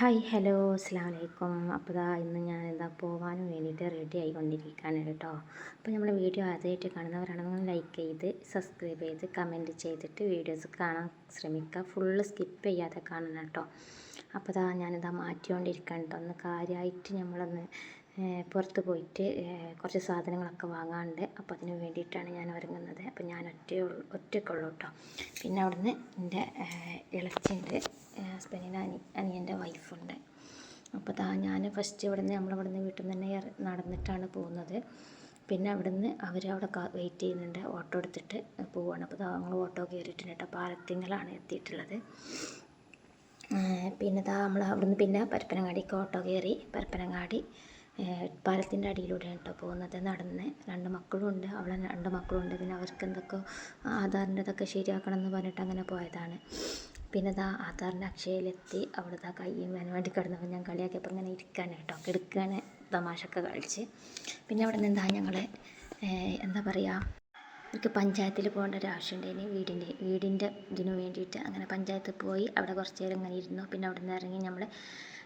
Hi hello അസ്സാം വലൈക്കും അപ്പോൾ ഇതാ ഇന്ന് ഞാൻ എന്താ പോകാനും വേണ്ടിയിട്ട് റെഡി ആയിക്കൊണ്ടിരിക്കുകയാണ് കേട്ടോ അപ്പോൾ നമ്മൾ വീഡിയോ ആദ്യമായിട്ട് കാണുന്നവരാണെങ്കിൽ ലൈക്ക് ചെയ്ത് സബ്സ്ക്രൈബ് ചെയ്ത് കമന്റ് ചെയ്തിട്ട് വീഡിയോസ് കാണാൻ ശ്രമിക്കുക ഫുള്ള് സ്കിപ്പ് ചെയ്യാതെ കാണണം കേട്ടോ അപ്പോൾ ഇതാ ഞാനിതാ മാറ്റിക്കൊണ്ടിരിക്കുകയാണ് കേട്ടോ ഒന്ന് കാര്യമായിട്ട് നമ്മളൊന്ന് പുറത്ത് പോയിട്ട് കുറച്ച് സാധനങ്ങളൊക്കെ വാങ്ങാനുണ്ട്. അപ്പോൾ അതിന് വേണ്ടിയിട്ടാണ് ഞാൻ ഒരുങ്ങുന്നത്. അപ്പോൾ ഞാൻ ഒറ്റ ഒറ്റയ്ക്കുള്ളൂ കേട്ടോ പിന്നെ അവിടുന്ന് എന്റെ ഇളച്ചിയുണ്ട് ഹസ്ബൻഡിന്റെ അനി അനിയന്റെ വൈഫുണ്ട്. അപ്പോൾ താ ഞാൻ ഫസ്റ്റ് ഇവിടുന്ന് നമ്മളിവിടുന്ന് വീട്ടിൽ നിന്ന് തന്നെ നടന്നിട്ടാണ് പോകുന്നത്. പിന്നെ അവിടുന്ന് അവരവിടെ വെയിറ്റ് ചെയ്യുന്നുണ്ട്. ഓട്ടോ എടുത്തിട്ട് പോവുകയാണ് അപ്പോൾ ഞങ്ങൾ ഓട്ടോ കയറിയിട്ടുണ്ട് കേട്ടോ പാലത്തിങ്ങലാണ് എത്തിയിട്ടുള്ളത്. പിന്നെ താ നമ്മൾ അവിടുന്ന് പിന്നെ പരപ്പനങ്ങാടിക്ക് ഓട്ടോ കയറി. പരപ്പനങ്ങാടി പാലത്തിന്റെ അടിയിലൂടെയാണ് കേട്ടോ പോകുന്നത്. നടന്ന് രണ്ട് മക്കളുണ്ട്. അവളെ രണ്ട് മക്കളുണ്ട്. പിന്നെ അവർക്ക് എന്തൊക്കെ ആധാറിന്റെ ഇതൊക്കെ ശരിയാക്കണം എന്ന് പറഞ്ഞിട്ട് അങ്ങനെ പോയതാണ്. പിന്നെ ഇതാ ആധാറിന്റെ അക്ഷയയിലെത്തി. അവിടെ ഇതാ കയ്യും വേന വേണ്ടി കിടന്നപ്പോൾ ഞാൻ കളിയാക്കിയപ്പോൾ ഇങ്ങനെ ഇരിക്കുകയാണ് കേട്ടോ. തമാശ തമാശയൊക്കെ കളിച്ച്. പിന്നെ അവിടെ നിന്ന് എന്താ ഞങ്ങൾ എന്താ പറയുക എനിക്ക് പഞ്ചായത്തിൽ പോകേണ്ട ഒരു ആവശ്യമുണ്ടായിന് വീടിന്റെ വീടിന്റെ ഇതിന് വേണ്ടിയിട്ട് അങ്ങനെ പഞ്ചായത്തിൽ പോയി അവിടെ കുറച്ച് നേരം ഇങ്ങനെ ഇരുന്നു. പിന്നെ അവിടെ നിന്ന് ഇറങ്ങി നമ്മൾ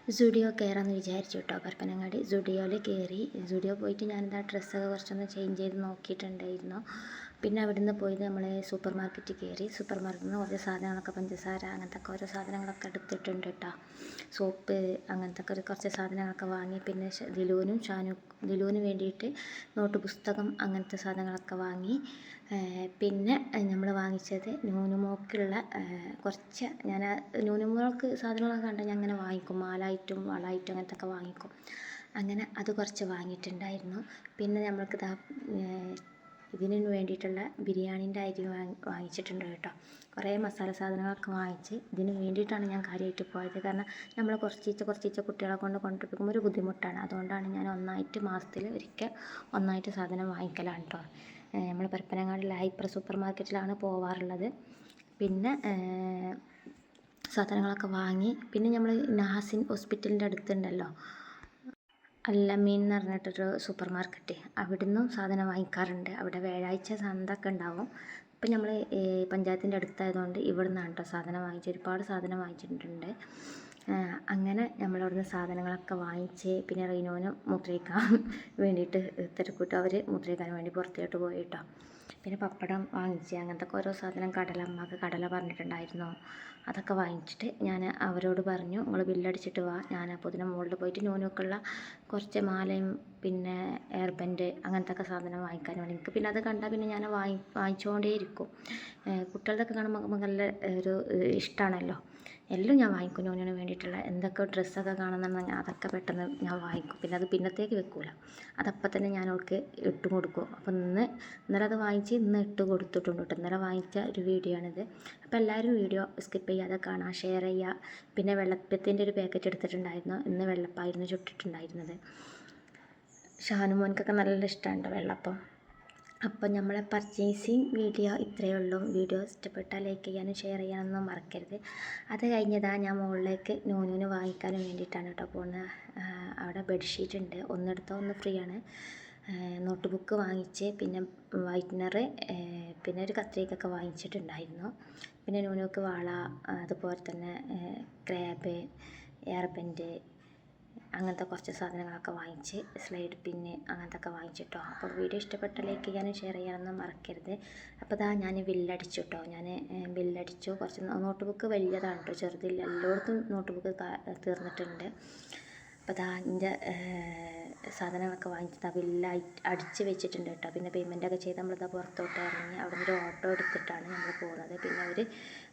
സുഡിയോ കയറാമെന്ന് വിചാരിച്ചു കേട്ടോ പരപ്പനങ്ങാടി സുഡിയോയിൽ കയറി. സുഡിയോ പോയിട്ട് ഞാനെന്താ ഡ്രസ്സൊക്കെ കുറച്ചൊന്ന് ചേഞ്ച് ചെയ്ത് നോക്കിയിട്ടുണ്ടായിരുന്നു. പിന്നെ അവിടുന്ന് പോയി നമ്മൾ സൂപ്പർ മാർക്കറ്റിൽ കയറി സൂപ്പർ മാർക്കറ്റിൽ നിന്ന് കുറച്ച് സാധനങ്ങളൊക്കെ പഞ്ചസാര അങ്ങനത്തെ ഒക്കെ ഓരോ സാധനങ്ങളൊക്കെ എടുത്തിട്ടുണ്ട് കേട്ടോ സോപ്പ് അങ്ങനത്തെ ഒക്കെ കുറച്ച് സാധനങ്ങളൊക്കെ വാങ്ങി. പിന്നെ ദിലൂനും ഷാനു ദിലൂന് വേണ്ടിയിട്ട് നോട്ട് പുസ്തകം അങ്ങനത്തെ സാധനങ്ങളൊക്കെ വാങ്ങി. പിന്നെ നമ്മൾ വാങ്ങിച്ചത് നൂനുമോക്കുള്ള കുറച്ച് ഞാൻ നൂനുമോൾക്ക് സാധനങ്ങളൊക്കെ കണ്ടാൽ ഞാൻ അങ്ങനെ വാങ്ങിക്കും. മാലായിട്ടും വളായിട്ടും അങ്ങനത്തെ ഒക്കെ വാങ്ങിക്കും. അങ്ങനെ അത് കുറച്ച് വാങ്ങിയിട്ടുണ്ടായിരുന്നു. പിന്നെ നമ്മൾക്ക് ഇതിന് വേണ്ടിയിട്ടുള്ള ബിരിയാണീന്റെ അരി വാങ്ങി വാങ്ങിച്ചിട്ടുണ്ട് കേട്ടോ. കുറേ മസാല സാധനങ്ങളൊക്കെ വാങ്ങിച്ച് ഇതിന് വേണ്ടിയിട്ടാണ് ഞാൻ കാര്യമായിട്ട് പോയത്. കാരണം നമ്മൾ കുറച്ചീച്ച കുറച്ചീച്ച കുട്ടികളെ കൊണ്ട് കൊണ്ടുപോയിക്കുമ്പോൾ ഒരു ബുദ്ധിമുട്ടാണ്. അതുകൊണ്ടാണ് ഞാൻ ഒന്നായിട്ട് മാസത്തിൽ ഒരിക്കൽ ഒന്നായിട്ട് സാധനം വാങ്ങിക്കലാണ് കേട്ടോ. നമ്മൾ പരപ്പനങ്ങാടിലെ ഹൈപ്പർ സൂപ്പർ മാർക്കറ്റിലാണ് പോവാറുള്ളത്. പിന്നെ സാധനങ്ങളൊക്കെ വാങ്ങി. പിന്നെ നമ്മൾ നാസിൻ ഹോസ്പിറ്റലിന്റെ അടുത്തുണ്ടല്ലോ. അല്ലമീൻ എന്ന് പറഞ്ഞിട്ടൊരു സൂപ്പർ മാർക്കറ്റ് അവിടുന്നും സാധനം വാങ്ങിക്കാറുണ്ട്. അവിടെ വ്യാഴാഴ്ച സന്തൊക്കെ ഉണ്ടാവും. ഇപ്പം നമ്മൾ പഞ്ചായത്തിന്റെ അടുത്തായതുകൊണ്ട് ഇവിടെ നിന്നാണ് കേട്ടോ സാധനം വാങ്ങിച്ച് ഒരുപാട് സാധനം വാങ്ങിച്ചിട്ടുണ്ട്. അങ്ങനെ നമ്മളവിടുന്ന് സാധനങ്ങളൊക്കെ വാങ്ങിച്ച് പിന്നെ റീനോന് മുദ്രയിക്കാൻ വേണ്ടിയിട്ട് തിരക്കൂട്ട് അവർ മുദ്രയിക്കാൻ വേണ്ടി പുറത്തോട്ട് പോയി കേട്ടോ പിന്നെ പപ്പടം വാങ്ങിച്ച് അങ്ങനത്തെ ഓരോ സാധനം കടല അമ്മയ്ക്ക് കടല പറഞ്ഞിട്ടുണ്ടായിരുന്നു. അതൊക്കെ വാങ്ങിച്ചിട്ട് ഞാൻ അവരോട് പറഞ്ഞു നിങ്ങൾ ബില്ലടിച്ചിട്ട് വാ. ഞാൻ അപ്പോൾ ഇതിന് മുകളിൽ പോയിട്ട് നൂനൊക്കെയുള്ള കുറച്ച് മാലയും പിന്നെ എയർ ബെൻഡ് അങ്ങനത്തെ ഒക്കെ സാധനം വാങ്ങിക്കാൻ വേണ്ടി. എനിക്ക് പിന്നെ അത് കണ്ടാൽ പിന്നെ ഞാൻ വാങ്ങി വാങ്ങിച്ചുകൊണ്ടേ ഇരിക്കും കുട്ടികളുടെയൊക്കെ കാണുമ്പോൾ നമുക്ക് നല്ല ഒരു ഇഷ്ടമാണല്ലോ എല്ലാം ഞാൻ വാങ്ങിക്കും ഞോനിന് വേണ്ടിയിട്ടുള്ള എന്തൊക്കെ ഡ്രസ്സൊക്കെ കാണുന്നുണ്ടെങ്കിൽ അതൊക്കെ പെട്ടെന്ന് ഞാൻ വാങ്ങിക്കും. പിന്നെ അത് പിന്നത്തേക്ക് വെക്കൂല. അതപ്പം തന്നെ ഞാൻ അവൾക്ക് ഇട്ട് കൊടുക്കും. അപ്പം ഇന്ന് ഇന്നലെ അത് വാങ്ങിച്ച് ഇന്ന് ഇട്ട് കൊടുത്തിട്ടുണ്ട് കേട്ടോ. ഇന്നലെ വാങ്ങിച്ച ഒരു വീഡിയോ ആണിത്. അപ്പോൾ എല്ലാവരും വീഡിയോ സ്കിപ്പ് ചെയ്യാതെ കാണാം ഷെയർ ചെയ്യുക. പിന്നെ വെള്ളപ്പത്തിന്റെ ഒരു പാക്കറ്റ് എടുത്തിട്ടുണ്ടായിരുന്നു. ഇന്ന് വെള്ളപ്പായിരുന്നു ചുട്ടിട്ടുണ്ടായിരുന്നത്. ഷാനുമോൻക്കൊക്കെ നല്ല ഇഷ്ടമുണ്ട് വെള്ളപ്പം. അപ്പോൾ നമ്മളെ പർച്ചേസിങ് വീഡിയോ ഇത്രയേ ഉള്ളൂ. വീഡിയോ ഇഷ്ടപ്പെട്ടാൽ ലൈക്ക് ചെയ്യാനും ഷെയർ ചെയ്യാനൊന്നും മറക്കരുത്. അത് കഴിഞ്ഞതാണ് ഞാൻ മുകളിലേക്ക് നൂനൂന് വാങ്ങിക്കാനും വേണ്ടിയിട്ടാണ് കേട്ടോ പോകുന്നത്. അവിടെ ബെഡ്ഷീറ്റ് ഉണ്ട്. ഒന്നെടുത്തോ ഒന്ന് ഫ്രീ ആണ്. നോട്ട് ബുക്ക് വാങ്ങിച്ച് പിന്നെ വൈറ്റ്നർ പിന്നെ ഒരു കത്രികൊക്കെ വാങ്ങിച്ചിട്ടുണ്ടായിരുന്നു. പിന്നെ നൂനൂക്ക് വാള അതുപോലെ തന്നെ ക്രാബ് എയർ പെന്റ് അങ്ങനത്തെ കുറച്ച് സാധനങ്ങളൊക്കെ വാങ്ങിച്ച് സ്ലൈഡ് പിന്ന് അങ്ങനത്തെ ഒക്കെ വാങ്ങിച്ചിട്ടോ. അപ്പോൾ വീഡിയോ ഇഷ്ടപ്പെട്ട ലൈക്ക് ചെയ്യാനും ഷെയർ ചെയ്യാനൊന്നും മറക്കരുത്. അപ്പോൾ ഇതാ ഞാൻ ബില്ലടിച്ചു കേട്ടോ ഞാൻ ബില്ലടിച്ചു. കുറച്ച് നോട്ട് ബുക്ക് വലിയതാണ് കേട്ടോ ചെറുതില്ല. എല്ലായിടത്തും നോട്ട് ബുക്ക് തീർന്നിട്ടുണ്ട്. അപ്പോൾ ഇതാ എന്റെ സാധനങ്ങളൊക്കെ വാങ്ങിച്ചിട്ട് അതെല്ലാം അടിച്ച് വെച്ചിട്ടുണ്ട് കേട്ടോ. പിന്നെ പേയ്മെന്റൊക്കെ ചെയ്ത് നമ്മളിതാ പുറത്തോട്ട് ഇറങ്ങി അവിടെ നിന്ന് ഒരു ഓട്ടോ എടുത്തിട്ടാണ് നമ്മൾ പോകുന്നത്. പിന്നെ അവർ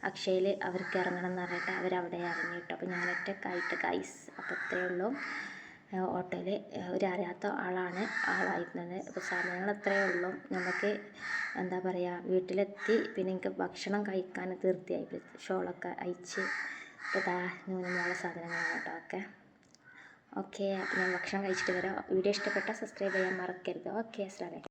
അക്ഷയയിൽ അവർക്ക് ഇറങ്ങണം എന്ന് പറഞ്ഞിട്ട് അവരവിടെ ഇറങ്ങി കേട്ടോ. അപ്പോൾ ഞാനൊറ്റക്കായിട്ട് ഗൈസ് അപ്പോൾ അത്രയേ ഉള്ളൂ. ഓട്ടോയിൽ ഒരു അറിയാത്ത ആളാണ് ആളായിരുന്നത്. അപ്പോൾ സാധനങ്ങൾ അത്രയേ ഉള്ളൂ. നമുക്ക് എന്താ പറയുക വീട്ടിലെത്തി പിന്നെ എനിക്ക് ഭക്ഷണം കഴിക്കാൻ തീർത്തിയായി. ഷോളൊക്കെ അയച്ച് ഇപ്പോൾ ദാ നൂനമുള്ള സാധനങ്ങളാണ് കേട്ടോ ഓക്കെ ഓക്കെ ഞാൻ ഭക്ഷണം കഴിച്ചിട്ട് വരാം. വീഡിയോ ഇഷ്ടപ്പെട്ടാൽ സബ്സ്ക്രൈബ് ചെയ്യാൻ മറക്കരുത്. ഓക്കെ അസ്ലാമേ